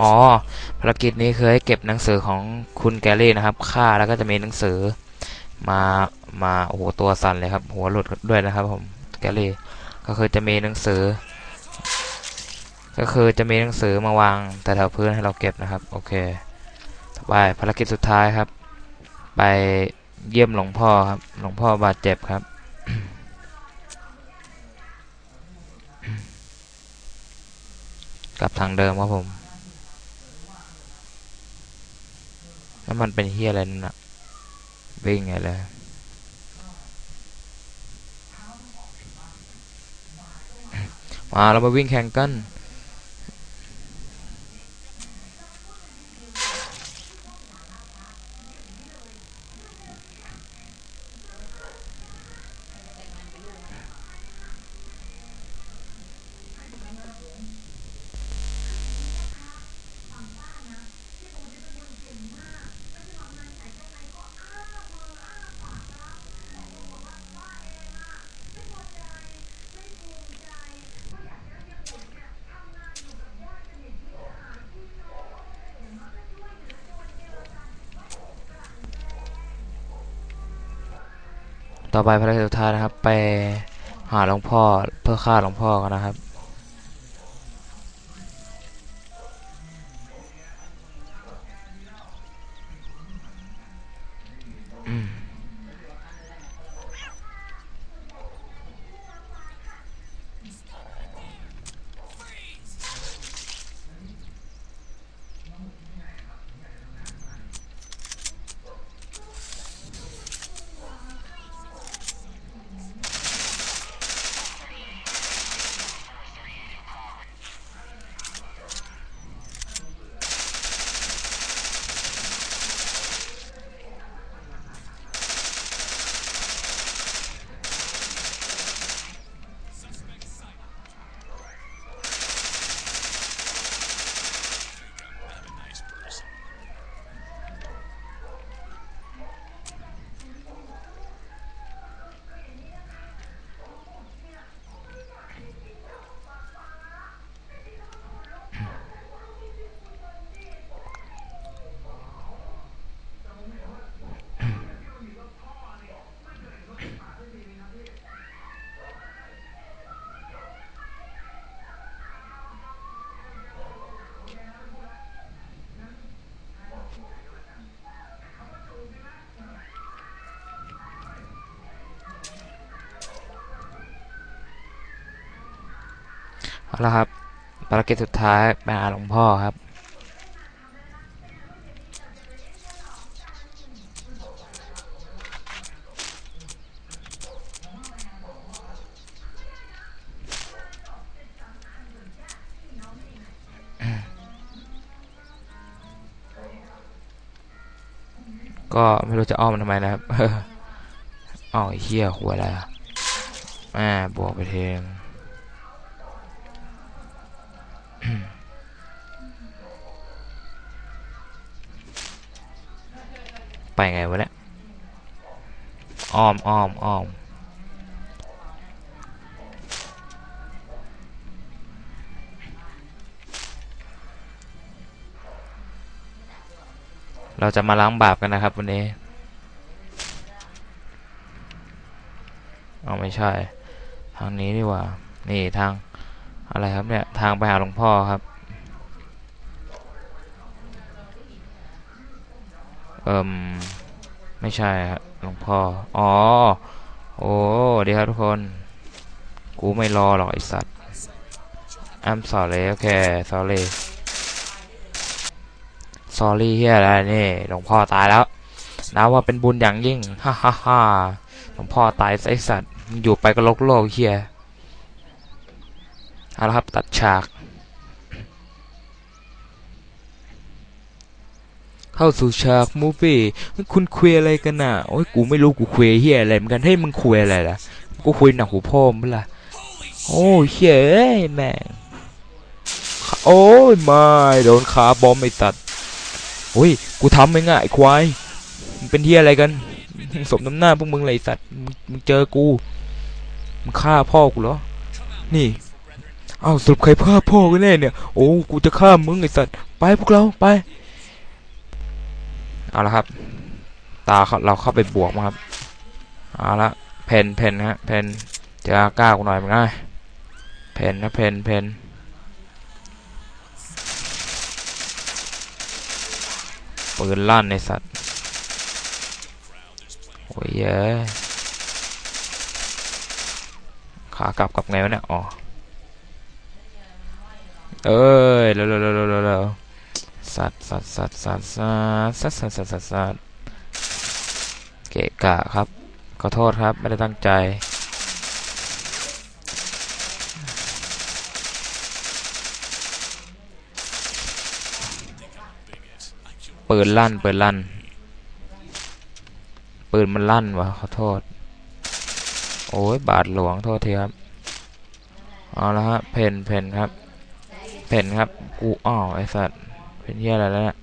อ๋อภารกิจนี้คือให้เก็บหนังสือของคุณแกรี่นะครับ ค่าแล้วก็จะมีหนังสือ มามาโอ้โหตัวสั่นเลยครับ หัวหลุดด้วยนะครับ ผมแกรี่ก็คือจะมีหนังสือ ก็คือจะมีหนังสือมาวางแต่แถวพื้นให้เราเก็บนะครับ โอเค ต่อไปภารกิจสุดท้ายครับ ไปเยี่ยมหลวงพ่อครับ หลวงพ่อบาดเจ็บครับกลับทางเดิมครับผม แล้วมันเป็นเฮียอะไรนั่นอะวิ่งไงเลยมาเรามาวิ่งแข่งกัน ต่อไปภารกิจสุดท้ายนะครับ ไปหาหลวงพ่อเพื่อฆ่าหลวงพ่อกันนะครับ เอาละครับ ภารกิจสุดท้ายไปหาหลวงพ่อครับ ก็ไม่รู้จะอ้อมมันทำไมนะครับอ้อเฮียหัวอะไรอะแม่บวกไปเทง ไงวะเนี่ยอ้อมอ้อมอ้อมเราจะมาล้างบาปกันนะครับวันนี้เอาไม่ใช่ ทางนี้ดีกว่า นี่ทางอะไรครับเนี่ย ทางไปหาหลวงพ่อครับ เอิมไม่ใช่ครับหลวงพ่อ อ๋อ โอ้ดีครับทุกคน กูไม่รอหรอกไอสัตว์ I'm sorry โอเค sorry sorry เฮียอะไรนี่ หลวงพ่อตายแล้วนะว่าเป็นบุญอย่างยิ่ง ฮ่าฮ่าฮ่าหลวงพ่อตายไอสัตว์ อยู่ไปก็ลกโลกเฮียเอาละครับตัดฉาก เข้าสู่ฉากมูฟี่คุณคุยอะไรกันน่ะโอ้ยกูไม่รู้กูคุยเฮียอะไรเหมือนกันให้มึงคุยอะไรล่ะกูคุยหนักหูพ่อมึงล่ะโอ้ยเฮียแม่งโอ้ยไม่โดนขาบอมไอ้ตัดโอ้ยกูทำเองอะไอ้ควายมึงเป็นเฮียอะไรกันสมน้ำหน้าพวกมึงไอ้สัตว์มึงเจอกูมึงฆ่าพ่อกูเหรอนี่เอ้าสรุปใครฆ่าพ่อกันแน่เนี่ย โอ้ กูจะฆ่ามึงไอ้สัตว์ ไปพวกเรา ไป เอาละครับ ตาเราเข้าไปบวกมาครับเอาละเพนเพนฮะเพนเจะกล้ากูหน่อยมั้งไงเพนนะเพนเพนปืนลั่นในสัตว์โอ้ยเย้ยขากลับกับไงวะเนี่ยอ๋อเอ้ยเร็วเร็วเร็วเร็วเร็วเร็ว สัตว์สัตว์สัตว์สัตว์สัตว์สัตว์สัตว์สัตว์สัตว์สัตเกะกะครับ ขอโทษครับ ไม่ได้ตั้งใจ เปืนลั่น เปืนลั่น ปืนมันลั่นวะขอโทษ โอ้ยบาทหลวงโทษทีครับ เอาละฮะเพนเพนครับเพนครับ กูอ้าวไอสัตว์ เป็นเหี้ยอะไรแล้วเนี่ย